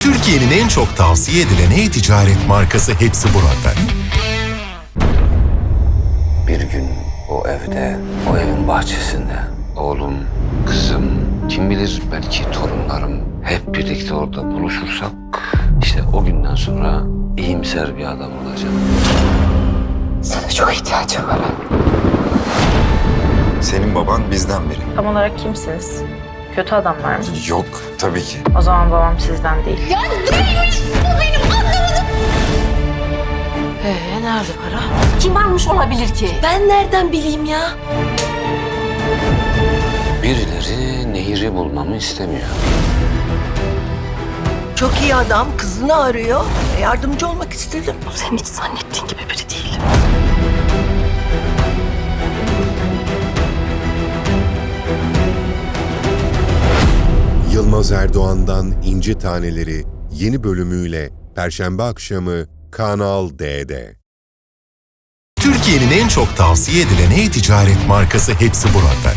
Türkiye'nin en çok tavsiye edilen e-ticaret markası hepsi burada. Bir gün o evde, o evin bahçesinde oğlum, kızım, kim bilir belki torunlarım hep birlikte orada buluşursak işte o günden sonra iyimser bir adam olacağım. Sana çok ihtiyacım var. Senin baban bizden biri. Tam olarak kimsiniz? Kötü adamlar mı? Yok tabii ki. O zaman babam sizden değil. Ee, nerede para? Kim almış olabilir ki? Ben nereden bileyim ya? Birileri nehri bulmamı istemiyor. Çok iyi adam kızını arıyor. Yardımcı olmak istedim. Sen hiç zannettiğin gibi biri değil. Yılmaz Erdoğan'dan İnci Taneleri yeni bölümüyle Perşembe akşamı Kanal D'de. Türkiye'nin en çok tavsiye edilen e-ticaret markası hepsi burada.